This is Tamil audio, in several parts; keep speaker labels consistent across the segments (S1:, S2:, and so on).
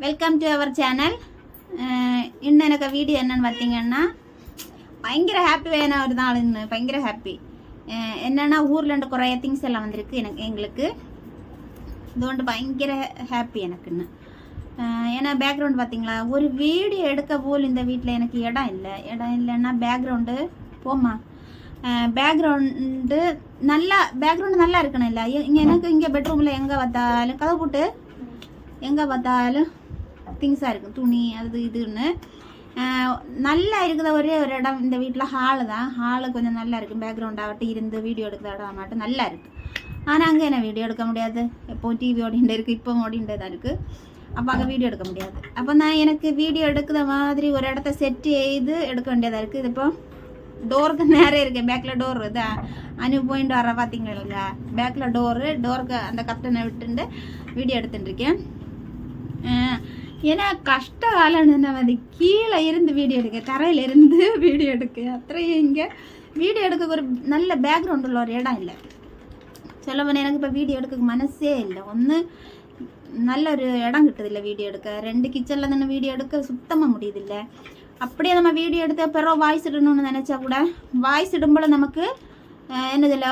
S1: வெல்கம் டு அவர் சேனல் இன்னும் எனக்கு வீடியோ என்னன்னு பார்த்தீங்கன்னா பயங்கர ஹாப்பி ஹாப்பியான ஒரு நாள் பயங்கர ஹாப்பி என்னன்னா என்னென்னா ஊர்லேருந்து குறைய திங்ஸ் எல்லாம் வந்திருக்கு எனக்கு எங்களுக்கு இதோண்டு பயங்கர ஹாப்பி எனக்குன்னு ஏன்னா பேக்ரவுண்ட் பார்த்தீங்களா ஒரு வீடியோ எடுக்க போல் இந்த வீட்டில் எனக்கு இடம் இல்லை இடம் இல்லைன்னா பேக்ரவுண்டு போமா பேக்ரவுண்டு நல்லா பேக்ரவுண்டு நல்லா இருக்கணும் இல்லை இங்கே எனக்கு இங்கே பெட்ரூமில் எங்கே பார்த்தாலும் கதை போட்டு எங்கே பார்த்தாலும் திங்ஸாக இருக்கும். துணி அது இதுன்னு. நல்லா இருக்கிற ஒரே ஒரு இடம் இந்த வீட்டில் ஹாலு தான். ஹாலு கொஞ்சம் நல்லா இருக்கும். பேக்ரவுண்ட் ஆகட்டும் இருந்து வீடியோ எடுக்கிற இடம் ஆகட்டும் நல்லா இருக்குது ஆனால் அங்கே என்ன வீடியோ எடுக்க முடியாது? எப்போ டிவி ஓடிண்டே இருக்குது இப்போ ஓடிண்டே தான் இருக்குது அப்போ அங்கே வீடியோ எடுக்க முடியாது. அப்போ நான் எனக்கு வீடியோ எடுக்கிற மாதிரி ஒரு இடத்த செட் செய்து எடுக்க வேண்டியதாக இருக்குது இது இப்போ டோருக்கு நேரம் இருக்கு. பேக்கில் டோர் இது. அனு போயிட்டு வர பார்த்தீங்களா பேக்கில் டோரு டோருக்கு அந்த கப்டனை விட்டுண்டு வீடியோ எடுத்துட்டுருக்கேன் ஏன்னா கஷ்ட காலம்னு நம்ம கீழே இருந்து வீடியோ எடுக்க தரையில் இருந்து வீடியோ எடுக்க. அத்தையும் இங்கே வீடியோ எடுக்க ஒரு நல்ல பேக்ரவுண்ட் உள்ள ஒரு இடம் இல்லை. சொல்ல போனால் எனக்கு இப்போ வீடியோ எடுக்க மனசே இல்லை. ஒன்று நல்ல ஒரு இடம் கிட்டதில்லை வீடியோ எடுக்க. ரெண்டு கிச்சனில் தானே வீடியோ எடுக்க சுத்தமாக முடியுதில்ல அப்படியே நம்ம வீடியோ எடுத்த பிறகு வாய்ஸ் இடணும்னு நினச்சா கூட வாய்ஸ் இடும்போல் நமக்கு என்னதில்லை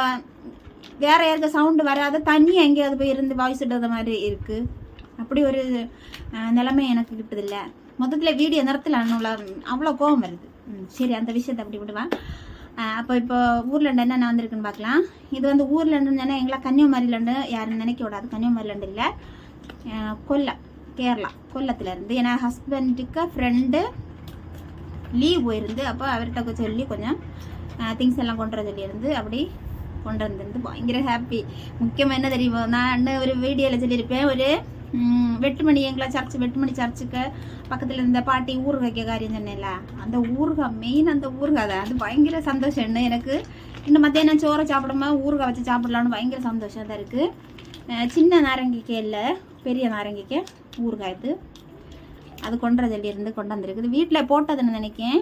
S1: வேறு யாருக்க சவுண்டு வராத. தனியாக எங்கேயாவது போய் இருந்து வாய்ஸ் இடுறது மாதிரி இருக்குது அப்படி ஒரு நிலைமை எனக்கு கிட்டதில்ல. மொத்தத்தில் வீடியோ நிறத்தில் அவ்வளோ கோபம் வருது. ம், சரி அந்த விஷயத்தை அப்படி விடுவேன் அப்போ இப்போ ஊரில் என்ன வந்திருக்குன்னு பார்க்கலாம். இது வந்து ஊரில் இருந்துன்னா எங்களை கன்னியாகுமரியிலேருந்து யாரும் நினைக்க விடாது. கன்னியாகுமரியிலேருந்து இல்லை. கொல்லம் கேரளா கொல்லத்துலேருந்து ஏன்னா ஹஸ்பண்டுக்கு ஃப்ரெண்டு லீவ் போயிருந்து அப்போ அவர்கிட்ட சொல்லி கொஞ்சம் திங்ஸ் எல்லாம் கொண்டு வர சொல்லியிருந்து அப்படி கொண்டு வந்திருந்து பயங்கர ஹாப்பி முக்கியமாக என்ன தெரியுமோ? நான் ஒரு வீடியோவில் சொல்லியிருப்பேன். ஒரு வெட்டுமணி எங்களை சர்ச்சு வெட்டுமணி சர்ச்சுக்கு பக்கத்தில் இருந்த பாட்டி ஊறுகாய்க்க காரியம் சொன்னேன்ல. அந்த ஊறுகாய் மெயின் அந்த ஊறுகாய் தான். அது பயங்கர சந்தோஷம் என்ன எனக்கு. இன்னும் மத்தியானம் சோறை சாப்பிடும்போது ஊறுகாய் வச்சு சாப்பிடலான்னு பயங்கர சந்தோஷம் தான் இருக்குது சின்ன நாரங்கிக்கு இல்லை பெரிய நாரங்கிக்காய் ஊறுகாய் இது. அது கொண்ட சொல்லியிருந்து கொண்டு வந்திருக்குது. வீட்டில் போட்டதுன்னு நினைக்கேன்.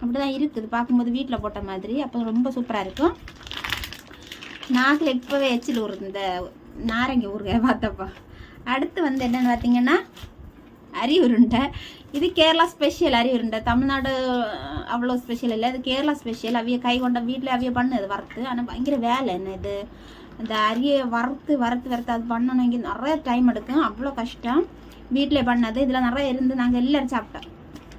S1: அப்படி தான் இருக்குது. பார்க்கும்போது வீட்டில் போட்ட மாதிரி. அப்போ ரொம்ப சூப்பராக இருக்கும். நாக்கில் இப்போவே எச்சில் ஊறுது. இந்த நாரங்கி ஊறுகாய் பார்த்தப்பா. அடுத்து வந்து என்னென்னு பார்த்தீங்கன்னா அரி உருண்டை இது கேரளா ஸ்பெஷல் அரி உருண்டை தமிழ்நாடு அவ்வளோ ஸ்பெஷல் இல்லை. இது கேரளா ஸ்பெஷல் அவிய கை கொண்ட வீட்டில் அவிய பண்ணுது வறுத்து. ஆனால் பயங்கர வேலை என்ன இது? இந்த அரியை வறுத்து வறுத்து வறுத்து அது பண்ணணும். இங்கே நிறைய டைம் எடுக்கும். அவ்வளோ கஷ்டம். வீட்டில் பண்ணது. இதில் நிறைய இருந்து நாங்கள் எல்லாரும் சாப்பிட்டோம்.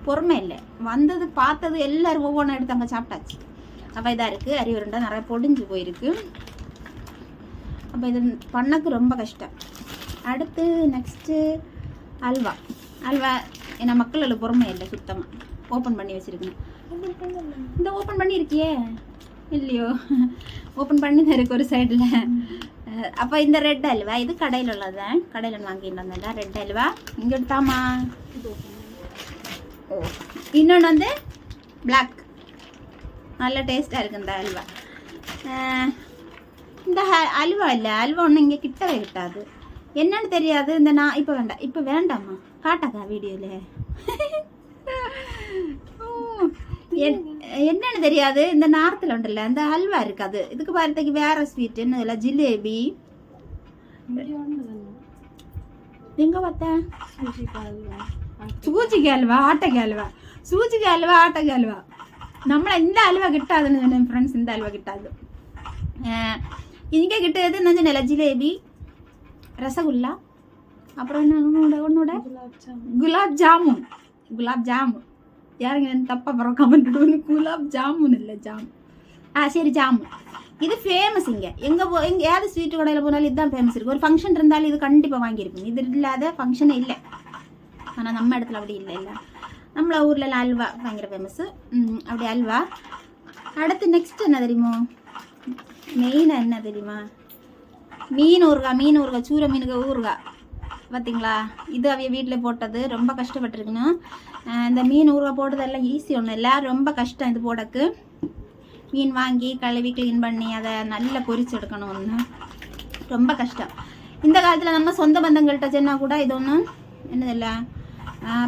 S1: பொறுமை இல்லை. வந்தது பார்த்தது எல்லோரும் ஒவ்வொன்றும் எடுத்து அங்கே சாப்பிட்டாச்சு. அப்போ இதாக இருக்குது அரி உருண்டை நிறைய பொடிஞ்சு போயிருக்கு. அப்போ இது பண்ணக்கு ரொம்ப கஷ்டம். அடுத்து நெக்ஸ்ட்டு அல்வா. அல்வா ஏன்னா மக்கள் மக்களோட பொறுமை இல்லை சுத்தமாக ஓப்பன் பண்ணி வச்சுருக்கணும். இந்த ஓப்பன் பண்ணியிருக்கியே? இல்லையோ. ஓப்பன் பண்ணி தான் இருக்கு ஒரு சைடில் அப்போ இந்த ரெட் அல்வா இது கடையில் உள்ளது கடையில் வாங்கிட்டு வந்தேன்ல ரெட் அல்வா. இங்கே எடுத்தாமா? ஓ. இன்னொன்று வந்து பிளாக் நல்ல டேஸ்ட்டாக இருக்கு இந்த அல்வா. இந்த அல்வா இல்லை அல்வா ஒன்று இங்கே கிட்டவே கிட்டாது. என்னன்னு தெரியாது. இந்த நான் இப்போ வேண்டாம் இப்போ வேண்டாமா காட்டாக்கா வீடியோவில் என்னன்னு தெரியாது. இந்த நார்த்தில் உண்டுல்ல இந்த ஹல்வா இருக்காது. இதுக்கு பார்த்ததுக்கு வேற ஸ்வீட்டுன்னு இல்லை ஜிலேபி. எங்க பார்த்தேன் சூஜிக்கு அல்வா ஆட்டைக்கு அல்வா. சூஜிக்கு அல்வா ஆட்டைக்கு அல்வா. நம்மளை இந்த அல்வா கிட்டாதுன்னு சொன்னேன் ஃப்ரெண்ட்ஸ் இந்த அல்வா கிட்டாது. இங்கே கிட்டது என்ன சொன்ன ஜிலேபி. ரசகுல்லா அப்புறம் என்ன உன்னோட உன்னோட? குலாப் ஜாமுன். குலாப் ஜாமுன். யாருங்க தப்பா அப்புறம் கமெண்ட் குலாப் ஜாமுன் இல்லை ஜாம் ஆ சரி ஜாமுன். இது ஃபேமஸ் இங்கே. எங்கே போ எங்கே ஏதாவது ஸ்வீட்டு கடையில் போனாலும் இதுதான் ஃபேமஸ் இருக்குது ஒரு ஃபங்க்ஷன் இருந்தாலும் இது கண்டிப்பாக வாங்கியிருப்பீங்க இது இல்லாத ஃபங்க்ஷனே இல்லை. ஆனால் நம்ம இடத்துல அப்படி இல்லை இல்லை. நம்மள ஊரில் அல்வா பயங்கர ஃபேமஸ்ஸு அப்படி அல்வா. அடுத்து நெக்ஸ்ட் என்ன தெரியுமோ? மெயினாக என்ன தெரியுமா? மீன் ஊறுகாய் மீன் ஊறுகாய் சூர மீனுக்கு ஊறுகாய். பார்த்தீங்களா இது அவைய வீட்டில் போட்டது. ரொம்ப கஷ்டப்பட்டிருக்கணும் இந்த மீன் ஊறுகாய் போட்டதெல்லாம் ஈஸி ஒன்றும் இல்லை. ரொம்ப கஷ்டம் இது போடக்கு. மீன் வாங்கி கழுவி க்ளீன் பண்ணி அதை நல்லா பொரிச்சு எடுக்கணும் ஒன்று ரொம்ப கஷ்டம். இந்த காலத்தில் நம்ம சொந்த பந்தங்கள்கிட்ட சொன்னால் கூட இது ஒன்றும் என்னதில்ல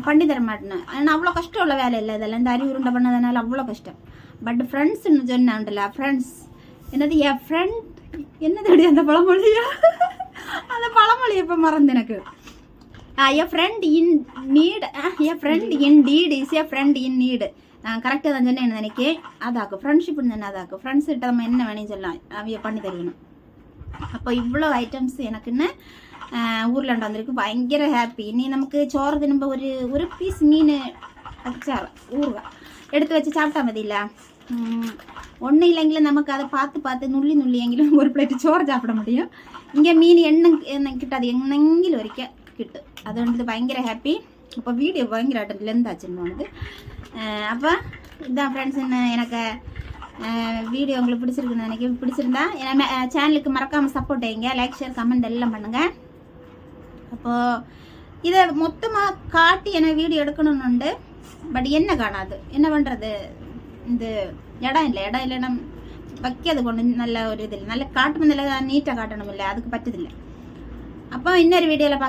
S1: பண்ணி தர மாட்டேன் ஆனால் அவ்வளோ கஷ்டம் உள்ள வேலை இல்லை இதெல்லாம். இந்த அரி உருண்டை பண்ணதுனால அவ்வளோ கஷ்டம். பட் ஃப்ரெண்ட்ஸ்ன்னு சொன்னாண்டல்ல ஃப்ரெண்ட்ஸ் என்னது? என் ஃப்ரெண்ட் என்னதடி அந்த பழமொழியா? அந்த பழமொழி இப்போ மறந்து எனக்கு? I friend in need I friend in deed is an friend in need நான் கரெக்டாக தான் சொன்னேன் நினைக்கேன் அதாக்கும் ஃப்ரெண்ட்ஷிப் தானே அதாக்கும் ஃப்ரெண்ட்ஸ் கிட்ட நம்ம என்ன வேணும் சொல்லலாம். அவைய பண்ணி தெரியணும் அப்போ இவ்வளோ ஐட்டம்ஸ் எனக்குன்னு ஊரில் வந்திருக்கு. பயங்கர ஹாப்பி இனி நமக்கு சோறு திரும்ப ஒரு ஒரு பீஸ் மீன் அச்சார் ஊறுகாய். எடுத்து வச்சு சாப்பிட்டா மதியில்ல? ஒன்றும் இல்லைங்களும் நமக்கு அதை பார்த்து பார்த்து நுள்ளி நுள்ளி எங்கிலும் ஒரு பிளேட்டு சோறு சாப்பிட முடியும். இங்கே மீன் எண்ணெய் எண்ணெய் கிட்டாது எண்ணெங்கில் வரைக்கும் கிட்டு. அது வந்து பயங்கர ஹாப்பி அப்போ வீடியோ பயங்கர லென்த் ஆச்சுன்னு அப்போ இதான் ஃப்ரெண்ட்ஸ் என்ன எனக்கு வீடியோ உங்களுக்கு பிடிச்சிருக்குன்னு நினைக்கிறேன். பிடிச்சிருந்தா சேனலுக்கு மறக்காமல் சப்போர்ட் செய்யுங்க லைக் ஷேர் கமெண்ட் எல்லாம் பண்ணுங்கள் அப்போது இதை மொத்தமாக காட்டி எனக்கு வீடியோ எடுக்கணும்னு உண்டு. பட் என்ன காணாது? என்ன பண்ணுறது இந்த இடம் இல்லை இடம் இல்லைன்னா வைக்கிறது கொண்டு நல்ல ஒரு இது இல்லை நல்ல காட்டும் நல்ல நீட்டாக காட்டணும் இல்லை அதுக்கு பറ്റதில்லை அப்போ இன்னொரு வீடியோவில்